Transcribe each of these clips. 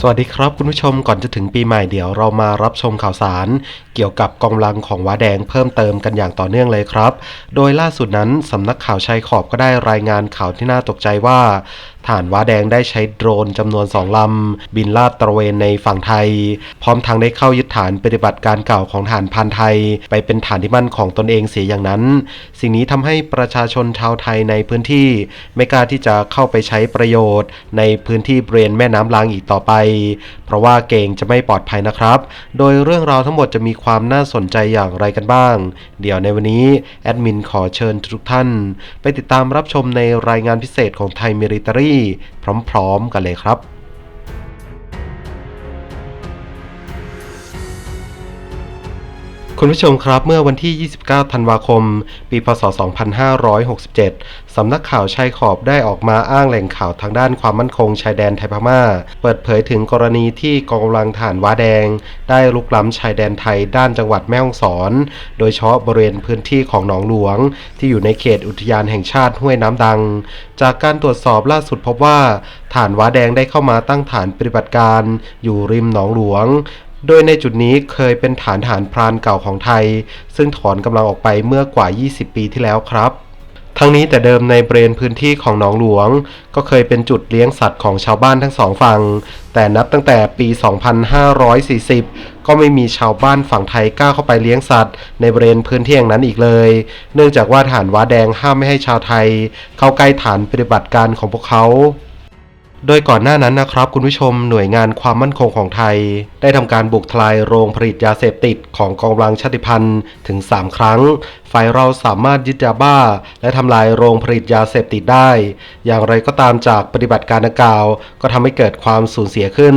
สวัสดีครับคุณผู้ชมก่อนจะถึงปีใหม่เดี๋ยวเรามารับชมข่าวสาร เกี่ยวกับกองกำลังของว้าแดงเพิ่มเติมกันอย่างต่อเนื่องเลยครับ โดยล่าสุดนั้นสำนักข่าวชายขอบก็ได้รายงานข่าวที่น่าตกใจว่าฐานว้าแดงได้ใช้โดรนจำนวนสองลำ บินลาดตระเวนในฝั่งไทย พร้อมทั้งได้เข้ายึดฐานปฏิบัติการเก่าของฐานพันไทย ไปเป็นฐานที่มั่นของตนเองเสียอย่างนั้น สิ่งนี้ทำให้ประชาชนชาวไทยในพื้นที่ ไม่กล้าที่จะเข้าไปใช้ประโยชน์ ในพื้นที่บริเวณแม่น้ำลางอีกต่อไปเพราะว่าเกรงจะไม่ปลอดภัยนะครับ โดยเรื่องราวทั้งหมดจะมีความน่าสนใจอย่างไรกันบ้าง เดี๋ยวในวันนี้แอดมินขอเชิญทุกท่าน ไปติดตามรับชมในรายงานพิเศษของไทยมิริตรีพร้อมๆ กันเลยครับ คุณผู้ชมครับเมื่อวันที่ 29 ธันวาคม ปี พศ 2567 สำนักข่าวชายขอบได้ออกมาอ้างแหล่งข่าวทางด้านความมั่นคงชายแดนไทยพม่า เปิดเผยถึงกรณีที่กองกำลังฐานว้าแดง ได้ลุกล้ำชายแดนไทยด้านจังหวัดแม่ฮ่องสอน โดยเฉพาะบริเวณพื้นที่ของหนองหลวง ที่อยู่ในเขตอุทยานแห่งชาติห้วยน้ำดัง จากการตรวจสอบล่าสุดพบว่าฐานว้าแดงได้เข้ามาตั้งฐานปฏิบัติการ อยู่ริมหนองหลวง โดยในจุดนี้เคยเป็นฐานทหารพรานเก่าของไทย ซึ่งถอนกำลังออกไปเมื่อกว่า 20 ปีที่แล้วครับ ทั้งนี้แต่เดิมในบริเวณพื้นที่ของหนองหลวง ก็เคยเป็นจุดเลี้ยงสัตว์ของชาวบ้านทั้งสองฝั่ง แต่นับตั้งแต่ปี 2540 ก็ไม่มีชาวบ้านฝั่งไทยกล้าเข้าไปเลี้ยงสัตว์ ในบริเวณพื้นที่อย่างนั้นอีกเลย เนื่องจากว่าฐานว้าแดงห้ามไม่ให้ชาวไทย เข้าใกล้ฐานปฏิบัติการของพวกเขา โดยก่อนหน้านั้นนะครับคุณผู้ชมหน่วยงานความมั่นคงของไทย ได้ทำการบุกทลายโรงผลิตยาเสพติดของกองกำลังชาติพันธุ์ถึง 3 ครั้ง ฝ่ายเราสามารถยึดยาบ้า และทำลายโรงผลิตยาเสพติดได้ อย่างไรก็ตามจากปฏิบัติการดังกล่าว ก็ทำให้เกิดความสูญเสียขึ้น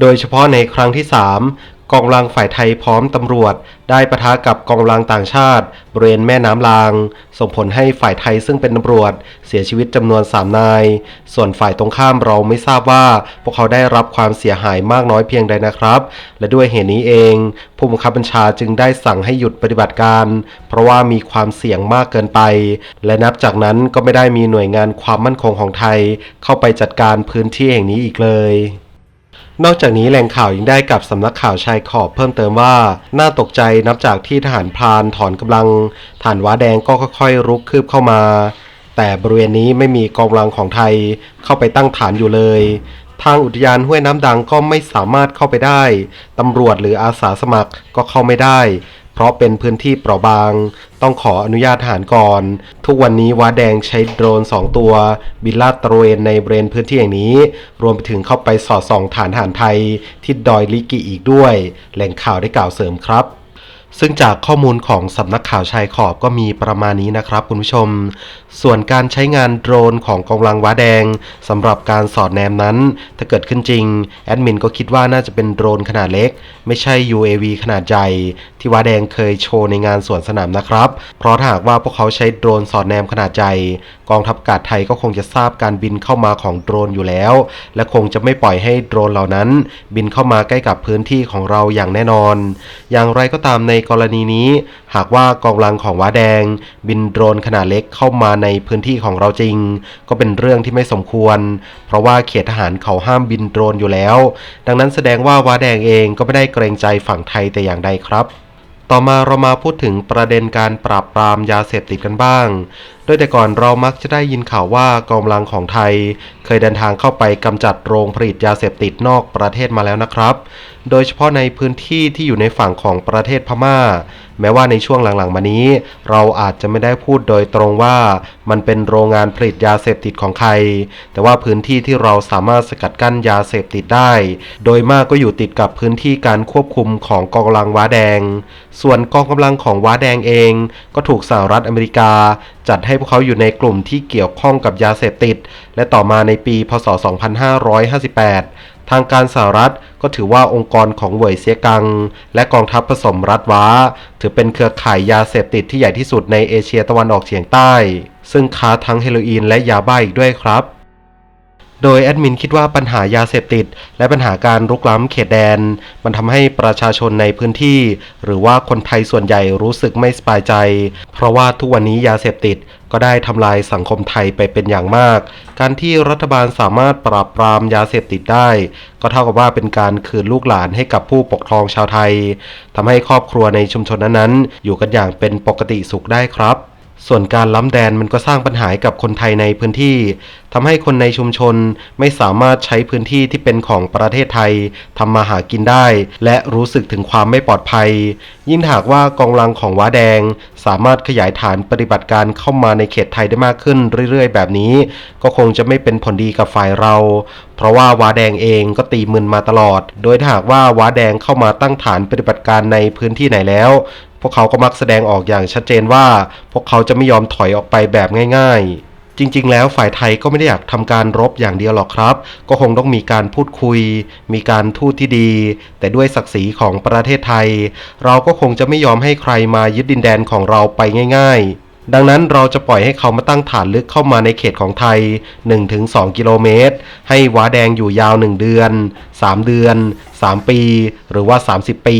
โดยเฉพาะในครั้งที่ 3 กองกำลังฝ่ายไทยพร้อมตำรวจ ได้ปะทะกับกองกำลังต่างชาติบริเวณแม่น้ำลาง ส่งผลให้ฝ่ายไทยซึ่งเป็นตำรวจ เสียชีวิตจำนวน 3 นาย ส่วนฝ่ายตรงข้ามเราไม่ทราบว่า พวกเขาได้รับความเสียหายมากน้อยเพียงใดนะครับ และด้วยเหตุนี้เอง ผู้บังคับบัญชาจึงได้สั่งให้หยุดปฏิบัติการ เพราะว่ามีความเสี่ยงมากเกินไป และนับจากนั้นก็ไม่ได้มีหน่วยงานความมั่นคงของไทย เข้าไปจัดการพื้นที่แห่งนี้อีกเลย นอกจากนี้แหล่งข่าวยังได้กับสำนักข่าวชายขอบเพิ่มเติมว่า น่าตกใจนับจากที่ทหารพรานถอนกำลังฐานว้าแดงก็ค่อยๆ รุกคืบเข้ามา แต่บริเวณนี้ไม่มีกองกำลังของไทยเข้าไปตั้งฐานอยู่เลย ทางอุทยานห้วยน้ำดังก็ไม่สามารถเข้าไปได้ตำรวจหรืออาสาสมัครก็เข้าไม่ได้ เพราะเป็นพื้นที่เปราะบาง ต้องขออนุญาตทหารก่อน ทุกวันนี้ว้าแดงใช้โดรน 2 ตัว บินลาดตระเวนในบริเวณพื้นที่อย่างนี้ รวมไปถึงเข้าไปสอดส่องฐานทหารไทย ที่ดอยลิกิอีกด้วย แหล่งข่าวได้กล่าวเสริมครับ ซึ่งจากข้อมูลของสำนักข่าวชายขอบก็มีประมาณนี้นะครับคุณผู้ชม ส่วนการใช้งานโดรนของกองลังว้าแดงสำหรับการสอดแนมนั้น ถ้าเกิดขึ้นจริง แอดมินก็คิดว่าน่าจะเป็นโดรนขนาดเล็ก ไม่ใช่ UAV ขนาดใหญ่ ที่ว้าแดงเคยโชว์ในงานสวนสนามนะครับ เพราะถ้าหากว่าพวกเขาใช้โดรนสอดแนมขนาดใหญ่ กองทัพอากาศไทยก็คงจะทราบการบินเข้ามาของโดรนอยู่แล้ว และคงจะไม่ปล่อยให้โดรนเหล่านั้น บินเข้ามาใกล้กับพื้นที่ของเราอย่างแน่นอน อย่างไรก็ตามในกรณีนี้ หากว่ากองลังของว้าแดง บินโดรนขนาดเล็กเข้ามาในพื้นที่ของเราจริง ก็เป็นเรื่องที่ไม่สมควร เพราะว่าเขตทหารเขาห้ามบินโดรนอยู่แล้ว ดังนั้นแสดงว่าว้าแดงเองก็ไม่ได้เกรงใจฝั่งไทยแต่อย่างใดครับ ต่อมาเรามาพูดถึงประเด็นการปราบปรามยาเสพติดกันบ้าง ยแต่ก่อนเรามักจะได้ยินข่าวว่ากองกำลังของไทย เคยเดินทางเข้าไปกำจัดโรงผลิตยาเสพติดนอกประเทศมาแล้วนะครับ โดยเฉพาะในพื้นที่ที่อยู่ในฝั่งของประเทศพม่า แม้ว่าในช่วงหลังๆมานี้ เราอาจจะไม่ได้พูดโดยตรงว่ามันเป็นโรงงานผลิตยาเสพติดของใคร แต่ว่าพื้นที่ที่เราสามารถสกัดกั้นยาเสพติดได้ โดยมากก็อยู่ติดกับพื้นที่การควบคุมของกองกำลังว้าแดง ส่วนกองกำลังของว้าแดงเอง ก็ถูกสหรัฐอเมริกาจัดให้วกเขาอยู่ในกลุ่มที่เกี่ยวข้องกับยาเสพติด และต่อมาในปี พศ 2558 ทางการสหรัฐก็ถือว่าองค์กรของเวยเซียกัง และกองทัพผสมรัฐว้า ถือเป็นเครือข่ายยาเสพติดที่ใหญ่ที่สุดในเอเชียตะวันออกเฉียงใต้ ซึ่งค้าทั้งเฮโรอีนและยาบ้าอีกด้วยครับโดยแอดมินคิดว่าปัญหายาเสพติด และปัญหาการรุกล้ำเขตแดน มันทำให้ประชาชนในพื้นที่ หรือว่าคนไทยส่วนใหญ่รู้สึกไม่สบายใจ เพราะว่าทุกวันนี้ยาเสพติด ก็ได้ทำลายสังคมไทยไปเป็นอย่างมาก การที่รัฐบาลสามารถปราบปรามยาเสพติดได้ ก็เท่ากับว่าเป็นการคืนลูกหลานให้กับผู้ปกครองชาวไทยทำให้ครอบครัวในชุมชนนั้นๆอยู่กันอย่างเป็นปกติสุขได้ครับ ส่วนการล้ำแดนมันก็สร้างปัญหากับคนไทยในพื้นที่ทำให้คนในชุมชนไม่สามารถใช้พื้นที่ที่เป็นของประเทศไทยทำมาหากินได้ และรู้สึกถึงความไม่ปลอดภัย ยิ่งหากว่ากองรังของว้าแดง สามารถขยายฐานปฏิบัติการเข้ามาในเขตไทยได้มากขึ้นเรื่อยๆ แบบนี้ ก็คงจะไม่เป็นผลดีกับฝ่ายเรา เพราะว่าว้าแดงเองก็ตีมึนมาตลอด โดยถ้าหากว่าว้าแดงเข้ามาตั้งฐานปฏิบัติการในพื้นที่ไหนแล้ว พวกเขาก็มักแสดงออกอย่างชัดเจนว่า พวกเขาจะไม่ยอมถอยออกไปแบบง่าย ๆจริง ๆ แล้วฝ่ายไทยก็ไม่ได้อยากทำการรบอย่างเดียวหรอกครับ ก็คงต้องมีการพูดคุย มีการทูตที่ดี แต่ด้วยศักดิ์ศรีของประเทศไทย เราก็คงจะไม่ยอมให้ใครมายึดดินแดนของเราไปง่าย ๆ ดังนั้นเราจะปล่อยให้เขามาตั้งฐานลึกเข้ามาในเขตของไทย 1-2 กิโลเมตร ให้วาแดงอยู่ยาว 1 เดือน 3 เดือน 3 ปี หรือว่า 30 ปี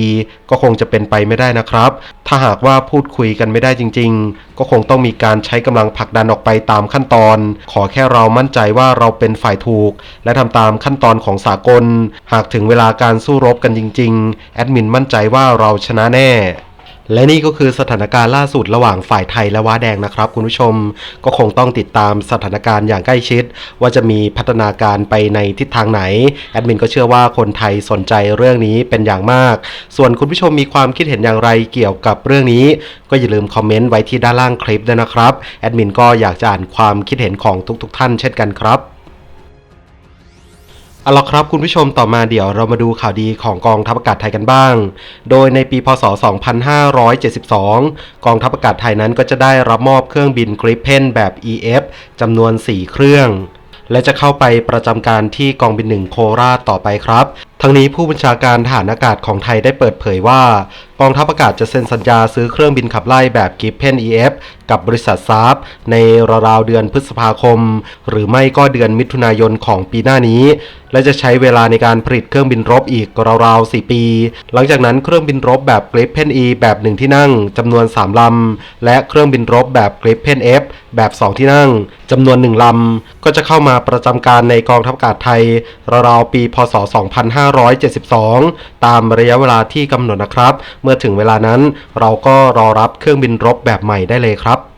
ก็คงจะเป็นไปไม่ได้นะครับ ถ้าหากว่าพูดคุยกันไม่ได้จริง ๆ ก็คงต้องมีการใช้กำลังผลักดันออกไปตามขั้นตอน ขอแค่เรามั่นใจว่าเราเป็นฝ่ายถูก และทำตามขั้นตอนของสากล หากถึงเวลาการสู้รบกันจริง ๆ แอดมินมั่นใจว่าเราชนะแน่ และนี่ก็คือสถานการณ์ล่าสุดระหว่างฝ่ายไทยและว้าแดงนะครับ คุณผู้ชมก็คงต้องติดตามสถานการณ์อย่างใกล้ชิด ว่าจะมีพัฒนาการไปในทิศทางไหน แอดมินก็เชื่อว่าคนไทยสนใจเรื่องนี้เป็นอย่างมาก ส่วนคุณผู้ชมมีความคิดเห็นอย่างไรเกี่ยวกับเรื่องนี้ ก็อย่าลืมคอมเมนต์ไว้ที่ด้านล่างคลิปด้วยนะครับแอดมินก็อยากจะอ่านความคิดเห็นของทุกๆ ท่านเช่นกันครับ เอาละครับคุณผู้ชมต่อมาเดี๋ยวเรามาดูข่าวดีของกองทัพอากาศไทยกันบ้าง โดยในปีพศ 2572 กองทัพอากาศไทยนั้นก็จะได้รับมอบเครื่องบินกริปเพนแบบ EF จำนวน 4 เครื่อง และจะเข้าไปประจำการที่กองบินหนึ่งโคราชต่อไปครับ ทั้งนี้ผู้บัญชาการทหารอากาศของไทยได้เปิดเผยว่ากองทัพอากาศจะเซ็นสัญญาซื้อเครื่องบินขับไล่แบบกิฟเพน EF กับบริษัทซาร์ในราวๆเดือนพฤษภาคม หรือไม่ก็เดือนมิถุนายนของปีหน้านี้ และจะใช้เวลาในการผลิตเครื่องบินรบอีกราวๆ 4 ปี หลังจากนั้นเครื่องบินรบแบบ Gripen E แบบ1ที่นั่งจำนวน 3 ลำ และเครื่องบินรบแบบ Gripen F แบบ 2 ที่นั่งจำนวน 1 ลำ ก็จะเข้ามาประจำการในกองทัพอากาศไทยราวๆปีพศ 25 2572 ตามระยะเวลาที่กำหนดนะครับ เมื่อถึงเวลานั้นเราก็รอรับเครื่องบินรบแบบใหม่ได้เลยครับ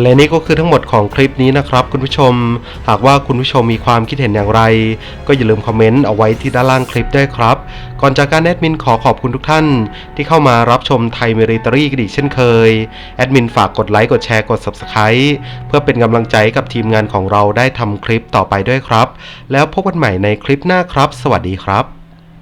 และนี่ก็คือทั้งหมดของคลิปนี้นะครับคุณผู้ชม หากว่าคุณผู้ชมมีความคิดเห็นอย่างไร ก็อย่าลืมคอมเมนต์เอาไว้ที่ด้านล่างคลิปด้วยครับ ก่อนจากการแอดมินขอขอบคุณทุกท่าน ที่เข้ามารับชมไทยเมริตรี่กันอีกเช่นเคย แอดมินฝากกดไลค์กดแชร์กด Subscribe เพื่อเป็นกำลังใจกับทีมงานของเราได้ทำคลิปต่อไปด้วยครับ แล้วพบกันใหม่ในคลิปหน้าครับ สวัสดีครับ